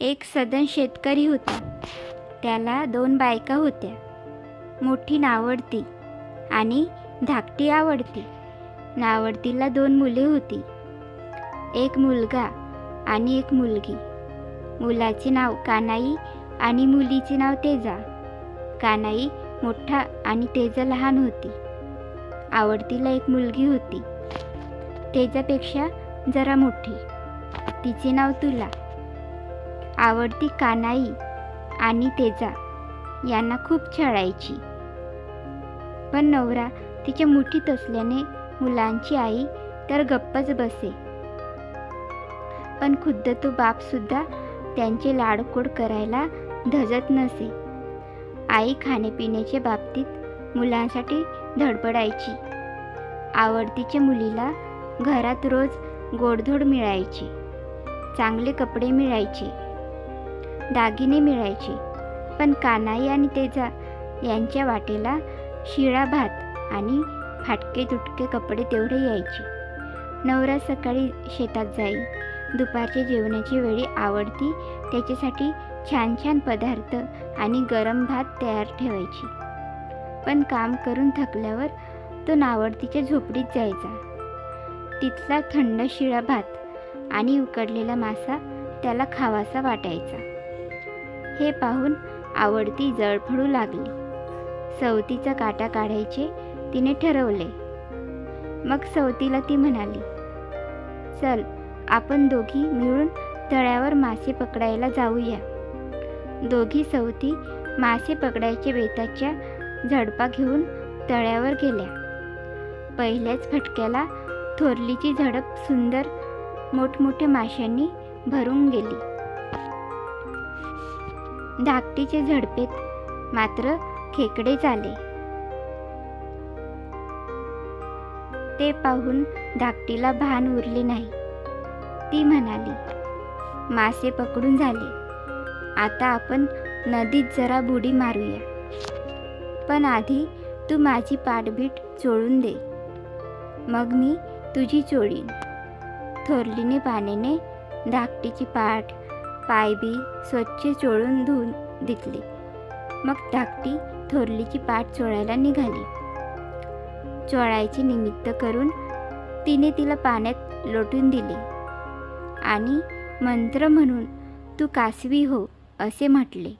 एक सदन शेतकरी होता. त्याला दोन बायका होत्या. मोठी नावडती आणि धाकटी आवडती. नावडतीला दोन मुले होती. एक मुलगा आणि एक मुलगी. मुलाचे नाव कानाई आणि मुलीचे नाव तेजा. कानाई मोठा आणि तेजा लहान होती. आवडतीला एक मुलगी होती. तेजापेक्षा जरा मोठी. तिचे नाव तुला. आवडती कानाई आणि तेजा यांना खूप छळायची. पण नवरा तिच्या मुठीत असल्याने मुलांची आई तर गप्पच बसे. पण खुद्द तो बापसुद्धा त्यांचे लाडकोड करायला धजत नसे. आई खाण्यापिण्याच्या बाबतीत मुलांसाठी धडपडायची. आवडतीच्या मुलीला घरात रोज गोडधोड मिळायची. चांगले कपडे मिळायचे. दागिने मिळायचे. पण कानाई आणि तेजा यांच्या वाटेला शिळा भात आणि फाटके तुटके कपडे तेवढे यायचे. नवरा सकाळी शेतात जाई. दुपारच्या जेवणाची वेळी आवडती त्याच्यासाठी छान छान पदार्थ आणि गरम भात तयार ठेवायची. पण काम करून थकल्यावर तो नावडतीच्या झोपडीत जायचा. तिथला थंड शिळा भात आणि उकडलेला मासा त्याला खावासा वाटायचा. हे पाहून आवडती जळफळू लागली. सवतीचा काटा काढायचे तिने ठरवले. मग सवतीला ती म्हणाली चल आपण दोघी मिळून तळ्यावर मासे पकडायला जाऊया. दोघी सवती मासे पकडायच्या बेताच्या झडपा घेऊन तळ्यावर गेल्या. पहिल्याच फटक्याला थोरलीची झडप सुंदर मोठमोठ्या माशांनी भरून गेली. धाकटीचे झडपेत मात्र खेकडे झाले. ते पाहून धाकटीला भान उरले नाही. ती म्हणाली मासे पकडून झाले. आता आपण नदीत जरा बुडी मारूया. पण आधी तू माझी पाठबीट चोळून दे. मग मी तुझी चोळीन. थोरलीने पाण्याने धाकटीची पाठ पायबी स्वच्छ चोळून धुवून दिली मग धाकटी थोरलीची पाठ चोळायला निघाली. चोळायचे निमित्त करून तिने तिला पाण्यात लोटून दिले. आणि मंत्र म्हणून तू कासवी हो असे म्हटले.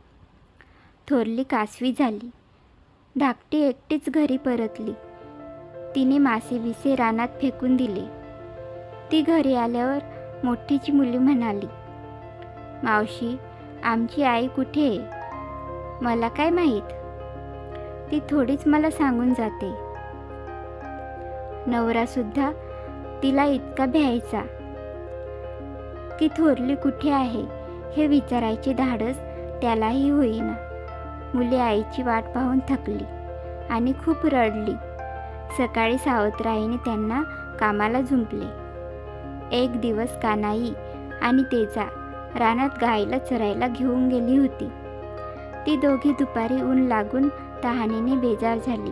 थोरली कासवी झाली. धाकटी एकटीच घरी परतली. तिने मासे विसे रानात फेकून दिले. ती घरी आल्यावर मोठीची मुली म्हणाली मावशी आमची आई कुठे आहे? मला काय माहीत? ती थोडीच मला सांगून जाते. नवरासुद्धा तिला इतका भ्यायचा. की थोरली कुठे आहे हे विचारायचे धाडस त्यालाही होईना. मुले आईची वाट पाहून थकली आणि खूप रडली. सकाळी सावत्राईने त्यांना कामाला झुंपले. एक दिवस कानाई आणि तेजा रानात गायला चरायला घेऊन गेली होती. ती दोघी दुपारी ऊन लागून तहानेने बेजार झाली.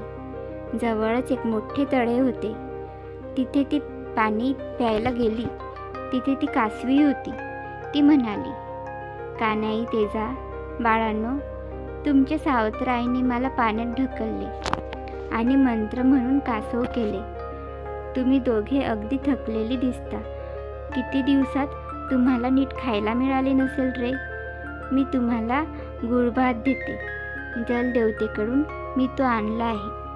जवळच एक मोठे तळे होते. तिथे ती पाणी प्यायला गेली. तिथे ती कासवी होती. ती म्हणाली कानाई तेजा? बाळांनो तुमच्या सावत्राईने मला पाण्यात ढकलले आणि मंत्र म्हणून कासव केले. तुम्ही दोघे अगदी थकलेली दिसता. किती दिवसात तुम्हाला नीट खायला मिळाले नसेल रे. मी तुम्हाला गुळभात देते. जलदेवतेकडून मी तो आणला आहे.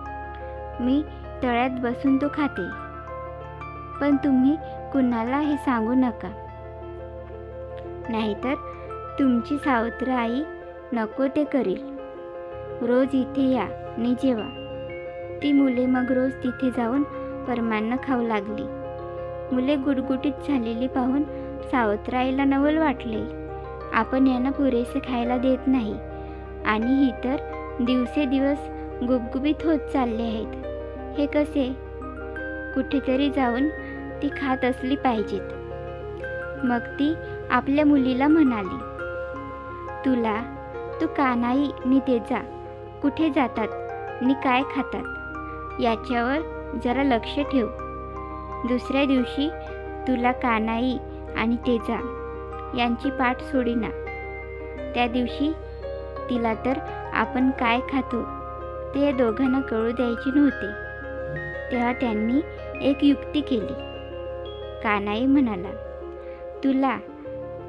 मी तळ्यात बसून तो खाते. पण तुम्ही कुणाला हे सांगू नका. नाहीतर तुमची सावत्र आई नको ते करील. रोज इथे या आणि जेवा. ती मुले मग रोज तिथे जाऊन परमान्न खाऊ लागली. मुले गुटगुटीत झालेली पाहून सावत्राईला नवल वाटले. आपण यांना पुरेसे खायला देत नाही. आणि ही तर दिवसेदिवस गुबगुबीत होत चालले आहेत. हे कसे? कुठेतरी जाऊन ती खात असली पाहिजेत. मग ती आपल्या मुलीला म्हणाली तुला तू कानाई नि तेजा कुठे जातात? नि काय खातात? याच्यावर जरा लक्ष ठेव. दुसऱ्या दिवशी तुला कानाई आणि तेजा यांची पाठ सोडीना. त्या दिवशी तिला तर आपण काय खातो ते या दोघांना कळू द्यायचे नव्हते. तेव्हा त्यांनी एक युक्ती केली. कानाई म्हणाला तुला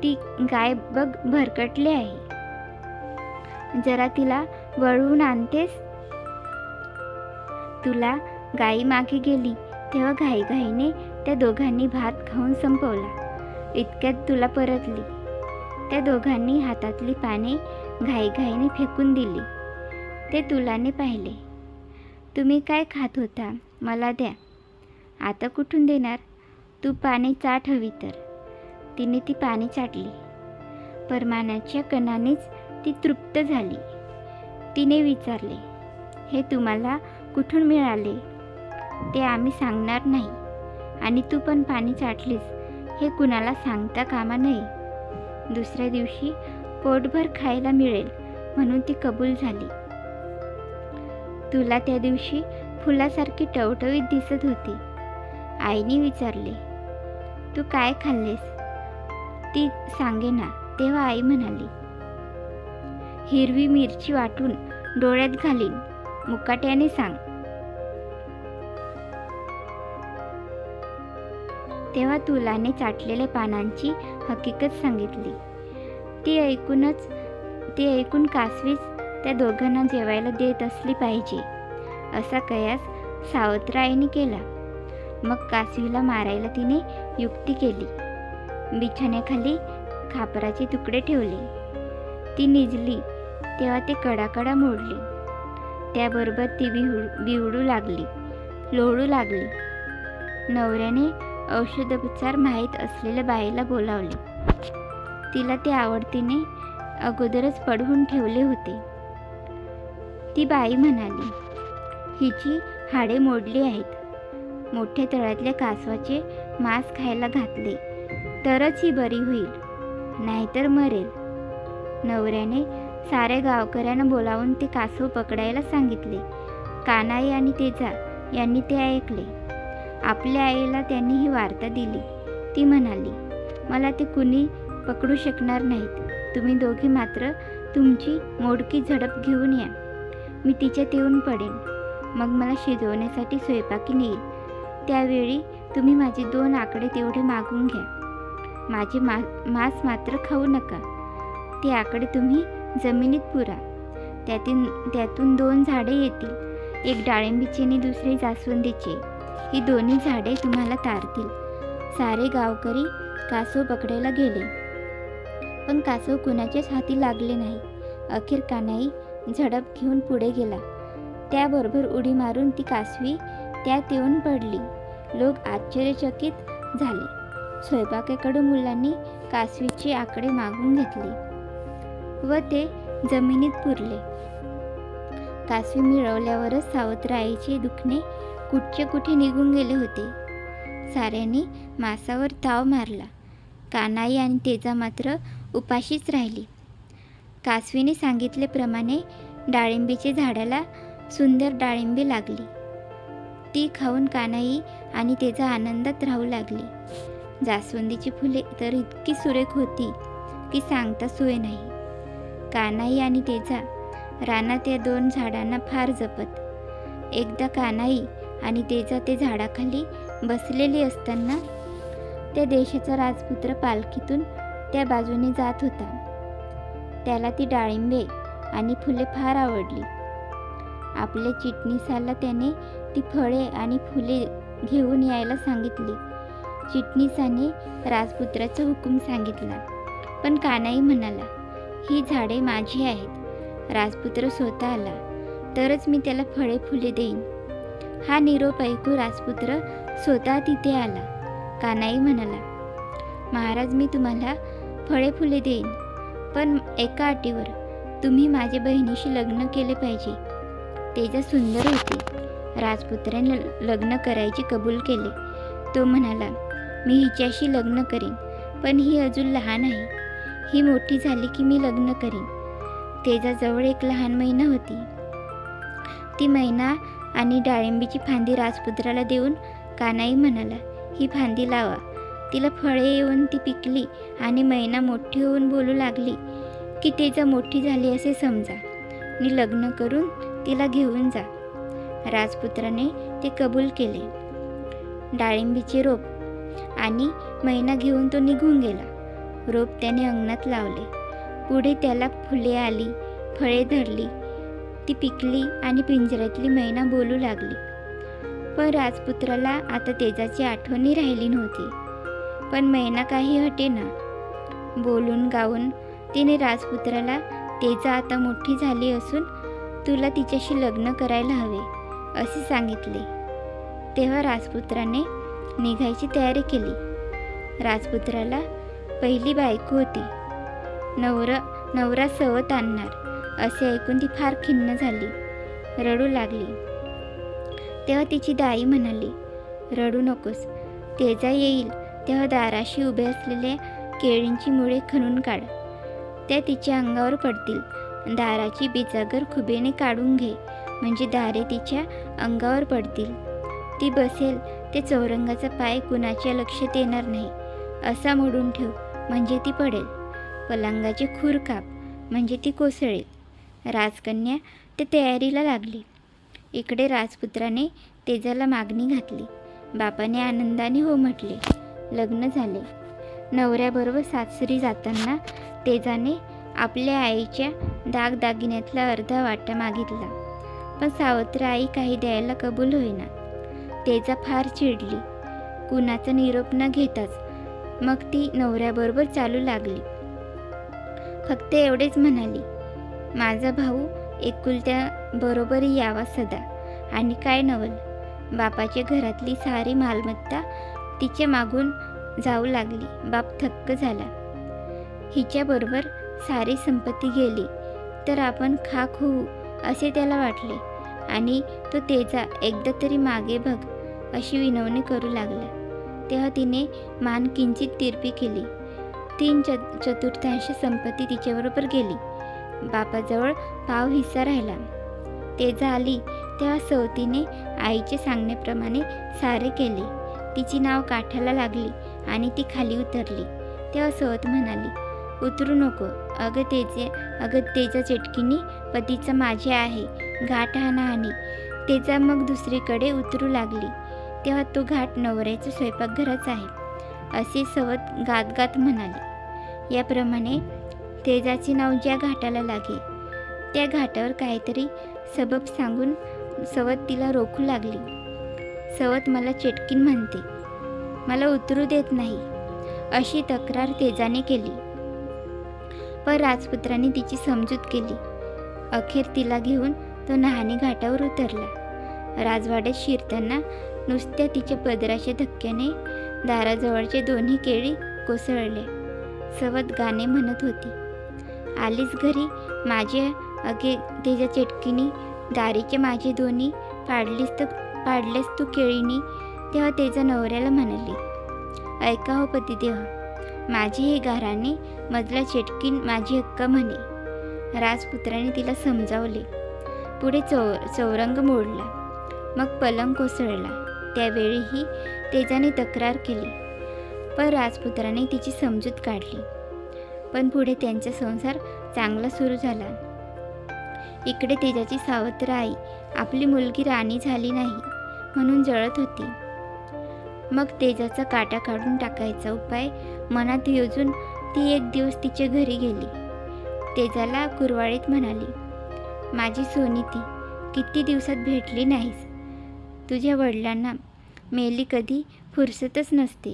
ती गाय बघ भरकटली आहे. जरा तिला वळवून आणतेस? तुला गाई मागे गेली तेव्हा घाईघाईने त्या दोघांनी भात खाऊन संपवला. इतक्यात तुला परतली. त्या दोघांनी हातातली पाने घाईघाईने फेकून दिली. ते तुलाने पाहिले. तुम्ही काय खात होता? मला द्या. आता कुठून देणार? तू पाने चाट हवी तर. तिने ती पाने चाटली. परमानाच्या कणानेच ती तृप्त झाली. तिने विचारले हे तुम्हाला कुठून मिळाले? ते आम्ही सांगणार नाही. आणि तू पण पाणी चाटलीस. हे कुणाला सांगता कामा नये. दुसऱ्या दिवशी पोटभर खायला मिळेल म्हणून ती कबूल झाली. तुला त्या दिवशी फुलासारखी टवटवीत दिसत होती. आईने विचारले तू काय खाल्लेस? ती सांगे ना तेव्हा आई म्हणाली हिरवी मिरची वाटून डोळ्यात घालीन. मुकाट्याने सांग. तेव्हा तुलाने चाटलेल्या पानांची हकीकत सांगितली. ती ऐकूनच ती ऐकून कासवीच त्या दोघांना जेवायला देत असली पाहिजे असा कयास सावत्राईने केला. मग कासवीला मारायला तिने युक्ती केली. बिछाण्याखाली खापराचे तुकडे ठेवले. ती निजली तेव्हा ते कडाकडा मोडले. त्याबरोबर ती बिहू बिवडू लागली लोळू लागली. नवऱ्याने औषधोपचार माहीत असलेल्या बाईला बोलावले. तिला ते आवडतीने अगोदरच पडवून ठेवले होते. ती बाई म्हणाली हिची हाडे मोडली आहेत. मोठ्या तळ्यातल्या कासवाचे मांस खायला घातले तरच ही बरी होईल नाहीतर मरेल. नवऱ्याने साऱ्या गावकऱ्यांना बोलावून ते कासव पकडायला सांगितले कानाई आणि तेजा यांनी ते ऐकले. आपल्या आईला त्यांनी ही वार्ता दिली. ती म्हणाली मला ते कुणी पकडू शकणार नाहीत. तुम्ही दोघे मात्र तुमची मोडकी झडप घेऊन या. मी तिच्यात येऊन पडेन. मग मला शिजवण्यासाठी स्वयंपाकी नेईल. त्यावेळी तुम्ही माझे दोन आकडे तेवढे मागून घ्या. माझे मा मांस मात्र खाऊ नका. ते आकडे तुम्ही जमिनीत पुरा. त्यातून त्यातून दोन झाडे येतील. एक डाळिंबीचे आणि दुसरे जास्वंदीचे. ही दोन्ही झाडे तुम्हाला तारतील. सारे गावकरी कासव पकडायला गेले. पण कासव कुणाच्याच हाती लागले नाही. अखेर कानाई झडप घेऊन पुढे गेला. त्याबरोबर उडी मारून ती कासवी त्यात येऊन पडली. लोक आश्चर्यचकित झाले. स्वयंपाकाकडून मुलांनी कासवीचे आकडे मागून घेतले व ते जमिनीत पुरले. कासवी मिळवल्यावरच सावत्र आईचे दुखणे कुठचे कुठे निघून गेले होते. साऱ्यांनी मासावर ताव मारला. कानाई आणि तेजा मात्र उपाशीच राहिली. कासवीने सांगितल्याप्रमाणे डाळिंबीच्या झाडाला सुंदर डाळिंबी लागली. ती खाऊन कानाई आणि तेजा आनंदात राहू लागली. जास्वंदीची फुले तर इतकी सुरेख होती की सांगता सोय नाही. कानाई आणि तेजा रानात या दोन झाडांना फार जपत. एकदा कानाई आणि तेजा ते झाडाखाली बसलेली असताना त्या देशाचा राजपुत्र पालखीतून त्या बाजूने जात होता. त्याला ती डाळिंबे आणि फुले फार आवडली. आपल्या चिटणीसाला त्याने ती फळे आणि फुले घेऊन यायला सांगितली. चिटणीसाने राजपुत्राचा हुकूम सांगितला. पण कानाई म्हणाला ही झाडे माझी आहेत. राजपुत्र स्वतः आला तरच मी त्याला फळे फुले देईन. हा निरोप ऐकू राजपुत्र स्वतः तिथे आला. कानाई म्हणाला महाराज मी तुम्हाला फळे फुले देईन पण एका अटीवर तुम्ही माझ्या बहिणीशी लग्न केले पाहिजे. तेजा सुंदर होती. राजपुत्राने लग्न करायचे कबूल केले. तो म्हणाला मी हिच्याशी लग्न करीन पण ही अजून लहान आहे. ही मोठी झाली की मी लग्न करीन. तेजाजवळ एक लहान मैना होती. ती मैना आणि डाळिंबीची फांदी राजपुत्राला देऊन कानाई म्हणाला ही फांदी लावा. तिला फळे येऊन ती पिकली आणि मैना मोठी होऊन बोलू लागली की तेजा मोठी झाली असे समजा. आणि लग्न करून तिला घेऊन जा. राजपुत्राने ते कबूल केले. डाळिंबीचे रोप आणि मैना घेऊन तो निघून गेला. रोप त्याने अंगणात लावले. पुढे त्याला फुले आली फळे धरली ती पिकली आणि पिंजऱ्यातली मैना बोलू लागली. पण राजपुत्राला आता तेजाची आठवणी राहिली नव्हती. पण मैना काही हटेना. बोलून गाऊन तिने राजपुत्राला तेजा आता मोठी झाली असून तुला तिच्याशी लग्न करायला हवे असे सांगितले. तेव्हा राजपुत्राने निघायची तयारी केली. राजपुत्राला पहिली बायको होती. नवर नवरा सवत आणणार. असे ऐकून ती फार खिन्न झाली. रडू लागली. तेव्हा तिची दाई म्हणाली रडू नकोस. तेजा येईल. तेव्हा दाराशी उभे असलेल्या केळींची मुळे खणून काढ. त्या तिच्या अंगावर पडतील. दाराची बिजागर खुबेने काढून घे. म्हणजे दारे तिच्या अंगावर पडतील. ती बसेल. ते चौरंगाचा पाय कुणाच्या लक्षात येणार नाही. असा मोडून ठेव. म्हणजे ती पडेल. पलंगाचे खूर काप. म्हणजे ती कोसळेल. राजकन्या ते तयारीला लागली. इकडे राजपुत्राने तेजाला मागणी घातली. बापाने आनंदाने हो म्हटले. लग्न झाले. नवऱ्याबरोबर सासरी जाताना तेजाने आपल्या आईच्या दागदागिन्यातला अर्धा वाटा मागितला. पण सावत्र आई काही द्यायला कबूल होईना. तेजा फार चिडली. कुणाचा निरोप न घेताच मग ती नवऱ्याबरोबर चालू लागली. फक्त एवढेच म्हणाली. माझा भाऊ एकुलत्या बरोबर यावा सदा. आणि काय नवल? बापाच्या घरातली सारी मालमत्ता तिच्या मागून जाऊ लागली. बाप थक्क झाला. हिच्याबरोबर सारी संपत्ती गेली. तर आपण खाक होऊ असे त्याला वाटले. आणि तो तेजा एकदा तरी मागे बघ अशी विनवणी करू लागला. तेव्हा तिने मान किंचित तिरपी केली. तीन च चतुर्थांश संपत्ती तिच्याबरोबर गेली. बापाजवळ पाव हिस्सा राहिला. ते आली तेव्हा सवतीने आईचे सांगण्याप्रमाणे सारे केले. तिची नाव काठाला लागली आणि ती खाली उतरली. तेव्हा सवत म्हणाली उतरू नको. अगं तेजे अगं तेजा चेटकीनी पतीचा माझे आहे. घाट हा आणि तेजा मग दुसरीकडे उतरू लागली. तेव्हा तो घाट नवऱ्याच्या स्वयंपाकघरच आहे. असे सवत गात गात म्हणाले. याप्रमाणे तेजाचे नाव ज्या घाटाला लागे त्या घाटावर काहीतरी सबब सांगून सवत तिला रोखू लागली. सवत मला चेटकीन म्हणते मला उतरू देत नाही अशी तक्रार तेजाने केली. पण राजपुत्राने तिची समजूत केली. अखेर तिला घेऊन तो नहाणे घाटावर उतरला. राजवाड्यात शिरताना नुसत्या तिच्या पदराच्या धक्क्याने दाराजवळचे दोन्ही केळी कोसळले. सवत गाणे म्हणत होती आलीच घरी. माझे अगे तेजा चेटकीनी दारीचे माझे दोन्ही पाडलीस तर पाडलेस तू केळीनी तेव्हा त्याच्या नवऱ्याला म्हणाली ऐका हो पतिदेव माझे हे घराने मधला चेटकीन माझी हक्क म्हणे. राजपुत्राने तिला समजावले. पुढे चौ चौरंग मोडला. मग पलंग कोसळला. त्यावेळीही तेजाने तक्रार केली. पण राजपुत्राने तिची समजूत काढली. पण पुढे त्यांचा संसार चांगला सुरू झाला. इकडे तेजाची सावत्र आई आपली मुलगी राणी झाली नाही म्हणून जळत होती. मग तेजाचा काटा काढून टाकायचा उपाय मनात योजून ती एक दिवस तिच्या घरी गेली. तेजाला कुरवाळीत म्हणाली माझी सोनी ती किती दिवसात भेटली नाहीस. तुझ्या वडिलांना मेली कधी फुरसतच नसते.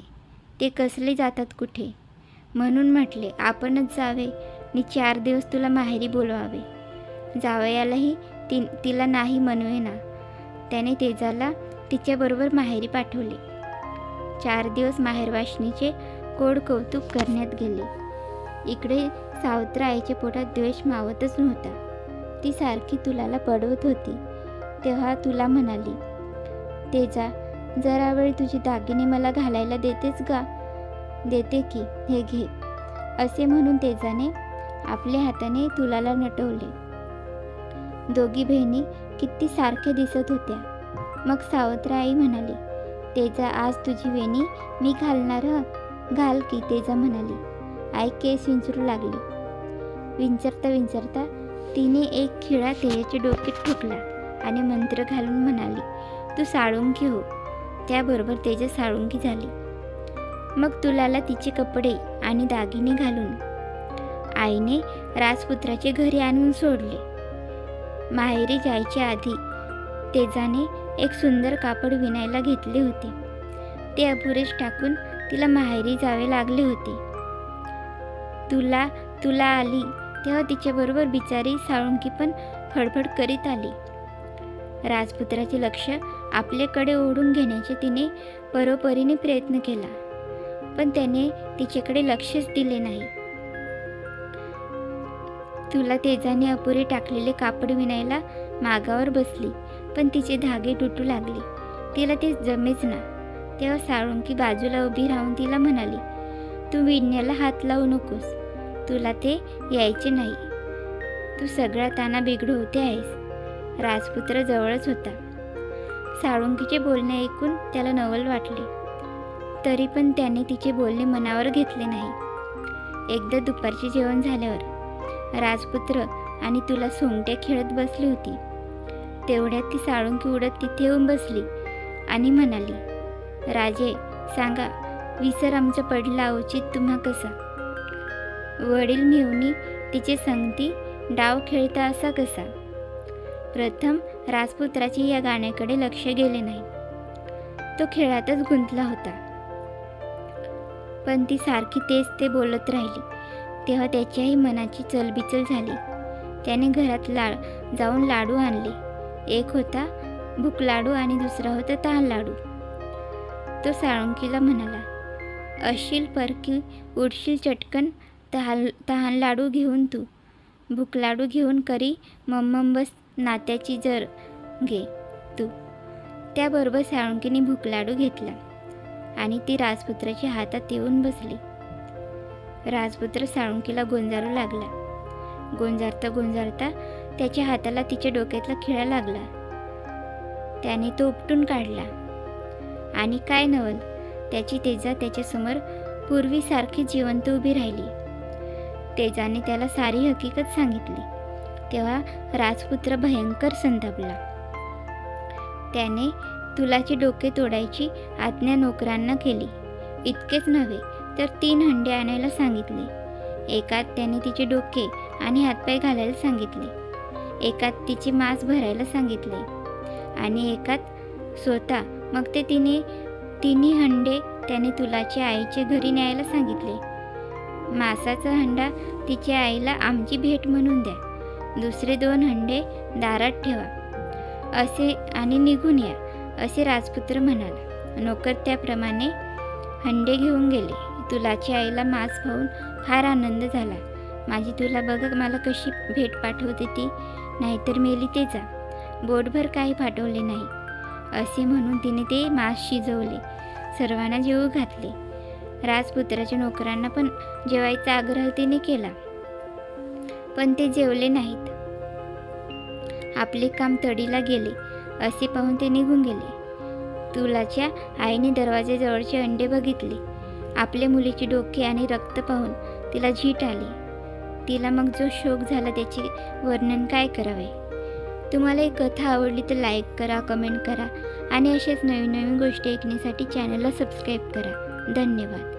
ते कसले जातात कुठे? म्हणून म्हटले आपणच जावे. आणि चार दिवस तुला माहेरी बोलवावे. जावयालाही ती तिला नाही म्हणवे ना त्याने तेजाला तिच्याबरोबर माहेरी पाठवले. चार दिवस माहेरवाशिनीचे कोड कौतुक करण्यात गेले. इकडे सावत्र आईच्या पोटात द्वेष मावतच नव्हता. ती सारखी तुलाला पडवत होती. तेव्हा तुला म्हणाली तेजा जरा वेळ तुझी दागिने मला घालायला देतेस का? देते की हे घे. असे म्हणून तेजाने आपल्या हाताने तुलाला नटवले. दोघी बहिणी किती सारख्या दिसत होत्या. मग सावत्र आई म्हणाली तेजा आज तुझी वेणी मी घालणार घाल की तेजा म्हणाली. आई केस विंचरू लागली. विंचरता विंचरता तिने एक खिळा तेजाच्या डोक्यात ठोकला आणि मंत्र घालून म्हणाली तू साळुंकी हो. त्याबरोबर तेजा साळुंकी झाली. मग तुलाला तिचे कपडे आणि दागिने घालून आईने राजपुत्राचे घरी आणून सोडले. माहेरी जायच्या आधी तेजाने एक सुंदर कापड विणायला घेतले होते. ते अपुरेच टाकून तिला माहेरी जावे लागले होते. तुला तुला आली तेव्हा तिच्याबरोबर बिचारी साळुंकी पण फडफड करीत आली. राजपुत्राचे लक्ष आपल्याकडे ओढून घेण्याचे तिने परोपरीने प्रयत्न केला. पण त्याने तिच्याकडे लक्षच दिले नाही. तुला तेजाने अपुरे टाकलेले कापड विणायला मागावर बसली पण तिचे धागे तुटू लागले. तिला ते जमेच ना. तेव्हा साळुंकी बाजूला उभी राहून तिला म्हणाली तू विणण्याला हात लावू नकोस. तुला ते यायचे नाही. तू सगळा ताना बिघडवते आहेस. राजपुत्र जवळच होता. साळुंकीचे बोलणे ऐकून त्याला नवल वाटले. तरी पण त्याने तिचे बोलणे मनावर घेतले नाही. एकदा दुपारचे जेवण झाल्यावर राजपुत्र आणि तुला सोंगट्या खेळत बसली होती. तेवढ्यात ती साळुंकी उडत तिथे येऊन बसली आणि म्हणाली राजे सांगा विसर आमचा पडला उचित तुम्हा कसा? वडील मेहुनी तिचे संगती डाव खेळता असा कसा? प्रथम राजपुत्राचे या गाण्याकडे लक्ष गेले नाही. तो खेळातच गुंतला होता. पण ती सारखी तेच ते बोलत राहिली. तेव्हा त्याच्याही मनाची चलबिचल झाली. त्याने घरात ला जाऊन लाडू आणले. एक होता भूक लाडू आणि दुसरा होता तहान लाडू. तो साळुंकीला म्हणाला अशील परकी उडशील चटकन तहान तहान लाडू घेऊन तू. भूक लाडू घेऊन करी मम्मम बस नात्याची जर घे तू. त्याबरोबर साळुंकीने भूक लाडू घेतला. आणि ती राजपुत्राच्या हातात येऊन बसली. राजपुत्र साळुंकीला गोंजारू लागला. गोंजारता गोंजारता त्याच्या हाताला तिच्या डोक्यातला खिळा लागला. त्याने तो उपटून काढला. आणि काय नवल त्याची तेजा त्याच्यासमोर पूर्वीसारखी जिवंत उभी राहिली. तेजाने त्याला सारी हकीकत सांगितली. तेव्हा राजपुत्र भयंकर संतापला त्याने तुलाची डोके तोडायची आज्ञा नोकरांना केली. इतकेच नव्हे तर तीन हंडे आणायला सांगितले. एकात त्याने तिचे डोके आणि हातपाय घालायला सांगितले. एकात तिचे मांस भरायला सांगितले. आणि एकात स्वतः मग ते तिने तिन्ही हंडे त्याने तुलाच्या आईच्या घरी न्यायला सांगितले. मासाचा हंडा तिच्या आईला आमची भेट म्हणून द्या. दुसरे दोन हंडे दारात ठेवा. असे आणि निघून या. असे राजपुत्र म्हणाला. नोकर त्याप्रमाणे हंडे घेऊन गेले. तुलाच्या आईला मांस पाहून फार आनंद झाला. माझी तुला बघ मला कशी भेट पाठवते ती? नाहीतर मेली ते जा. बोटभर काही पाठवले नाही. असे म्हणून तिने ते मांस शिजवले. सर्वांना जेवू घातले. राजपुत्राच्या नोकरांना पण जेवायचा आग्रह तिने केला. पण ते जेवले नाहीत. आपले काम तडीला गेले. असे पाहून ते निघून गेले. तुलाच्या आईने दरवाजेजवळचे अंडे बघितले. आपल्या मुलीची डोके आणि रक्त पाहून तिला झीट आली. तिला मग जो शोक झाला त्याचे वर्णन काय करावे? तुम्हाला ही कथा आवडली तर लाईक करा कमेंट करा आणि अशाच नवीन नवीन गोष्टी ऐकण्यासाठी चॅनलला सबस्क्राईब करा. धन्यवाद.